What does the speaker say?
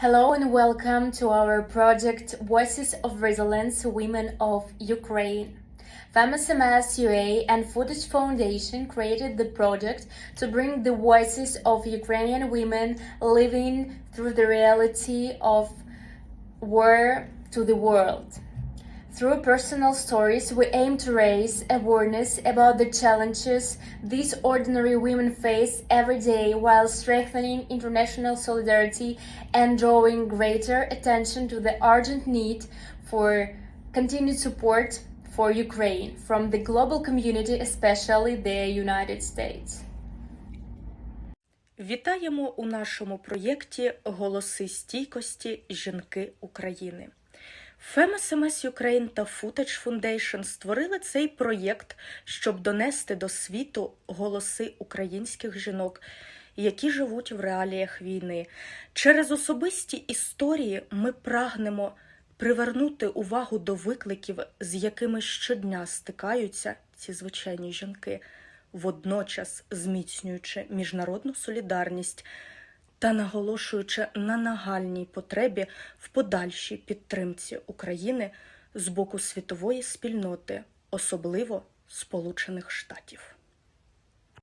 Hello and welcome to our project Voices of Resilience Women of Ukraine. Famous UA and Footage Foundation created the project to bring the voices of Ukrainian women living through the reality of war to the world. Through personal stories, we aim to raise awareness about the challenges these ordinary women face every day while strengthening international solidarity and drawing greater attention to the urgent need for continued support for Ukraine from the global community, especially the United States. Вітаємо у нашому проєкті Голоси стійкості жінки України. Famous MS Ukraine та Footage Foundation створили цей проєкт, щоб донести до світу голоси українських жінок, які живуть в реаліях війни. Через особисті історії ми прагнемо привернути увагу до викликів, з якими щодня стикаються ці звичайні жінки, водночас зміцнюючи міжнародну солідарність та наголошуючи на нагальній потребі в подальшій підтримці України з боку світової спільноти, особливо Сполучених Штатів.